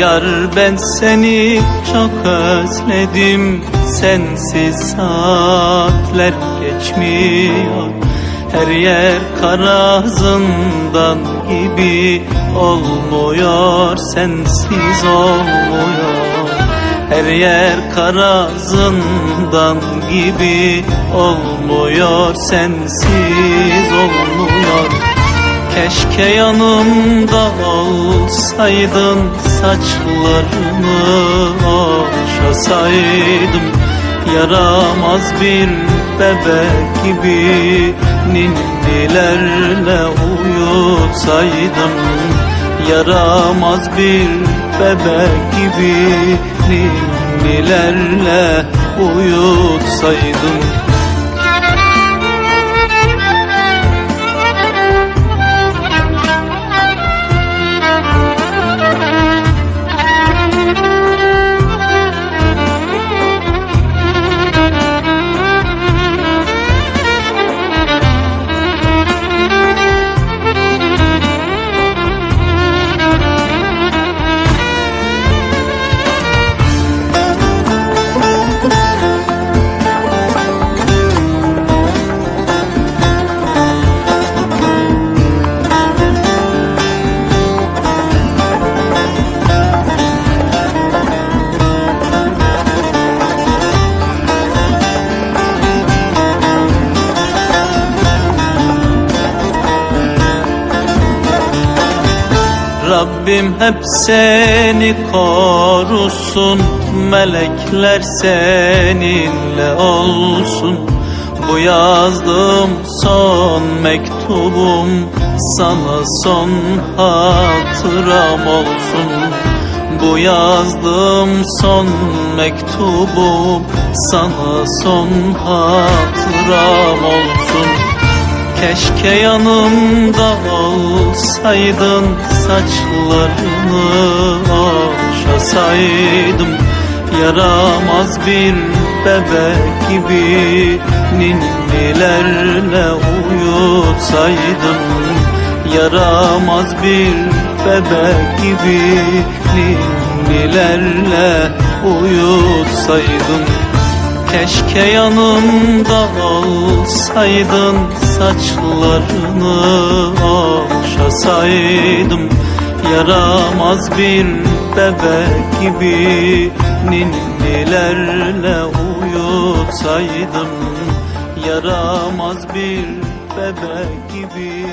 Yar ben seni çok özledim. Sensiz saatler geçmiyor. Her yer kara zindan gibi Olmuyor. Sensiz olmuyor. Her yer kara zindan gibi Olmuyor. Sensiz olmuyor Keşke yanımda olsaydın Saçlarını okşasaydım. Yaramaz bir bebek gibi Ninnilerle uyutsaydım Yaramaz bir bebek gibi Ninnilerle uyutsaydım Rabbim hep seni korusun Melekler seninle olsun. Bu yazdığım son mektubum Sana son hatıram olsun. Bu yazdığım son mektubum Sana son hatıram olsun Keşke yanımda olsaydın Saçlarını okşasaydım Yaramaz bir bebek gibi Ninnilerle uyutsaydım Yaramaz bir bebek gibi Ninnilerle uyutsaydım Keşke yanımda olsaydın Saçlarını okşasaydım. Yaramaz bir bebek gibi Ninnilerle uyutsaydım. Yaramaz bir bebek gibi